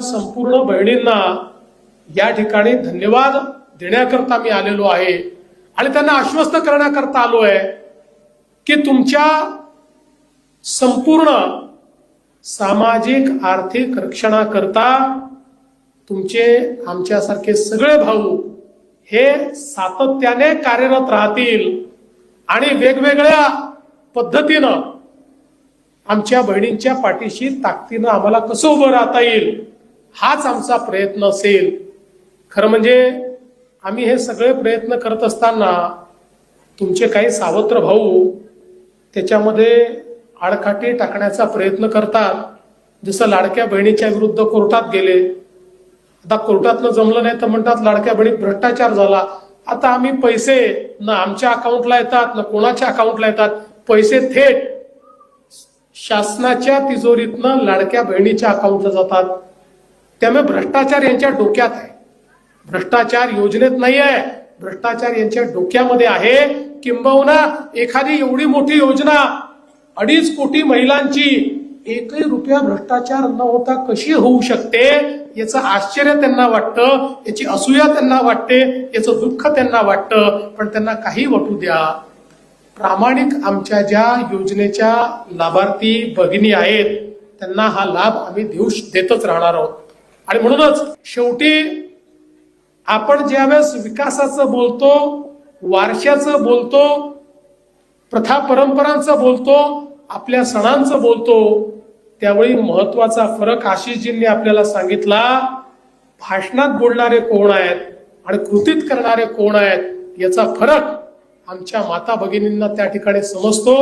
संपूर्ण बहिणींना या ठिकाणी धन्यवाद देण्याकरता मी आलेलो आहे. आणि त्यांना आश्वस्त करण्याकरता आलो आहे की तुमच्या संपूर्ण सामाजिक आर्थिक रक्षणाकरता तुमचे आमच्यासारखे सगळे भाऊ हे सातत्याने कार्यरत राहतील आणि वेगवेगळ्या पद्धतीनं आमच्या बहिणींच्या पाठीशी ताकदीनं आम्हाला कसं उभं राहता येईल? हाच आमचा प्रयत्न असेल. खरं म्हणजे आम्ही हे सगळे प्रयत्न करत असताना तुमचे काही सावत्र भाऊ त्याच्यामध्ये आडकाठी टाकण्याचा प्रयत्न करतात. जसं लाडक्या बहिणीच्या विरुद्ध कोर्टात गेले. आता कोर्टातनं जमलं नाही तर म्हणतात लाडक्या बहिणीत भ्रष्टाचार झाला. आता आम्ही पैसे ना आमच्या अकाउंटला येतात ना कोणाच्या अकाउंटला येतात पैसे थेट शासनाच्या तिजोरीतनं लाडक्या बहिणीच्या अकाउंटला जातात. त्यामुळे भ्रष्टाचार यांच्या डोक्यात आहे. भ्रष्टाचार योजनेत नाही आहे. भ्रष्टाचार यांच्या डोक्यामध्ये आहे किंबहुना एखादी एवढी मोठी योजना. अडीच कोटी महिलांची एकही रुपया भ्रष्टाचार न होता कशी होऊ शकते? याचं आश्चर्य त्यांना वाटतं याची असूया त्यांना वाटते याचं दुःख त्यांना वाटतं. पण त्यांना काही वाटू द्या. प्रामाणिक आमच्या ज्या योजनेच्या लाभार्थी भगिनी आहेत त्यांना हा लाभ आम्ही देऊ देतच राहणार आहोत. आणि म्हणूनच शेवटी आपण ज्यावेळेस विकासाचं बोलतो वारशाचं बोलतो प्रथा परंपरांचं बोलतो आपल्या सणांचं बोलतो त्यावेळी महत्त्वाचा फरक आशिषजींनी आपल्याला सांगितला भाषणात बोलणारे कोण आहेत आणि कृतीत करणारे कोण आहेत याचा फरक आमच्या माता भगिनींना त्या ठिकाणी समजतो.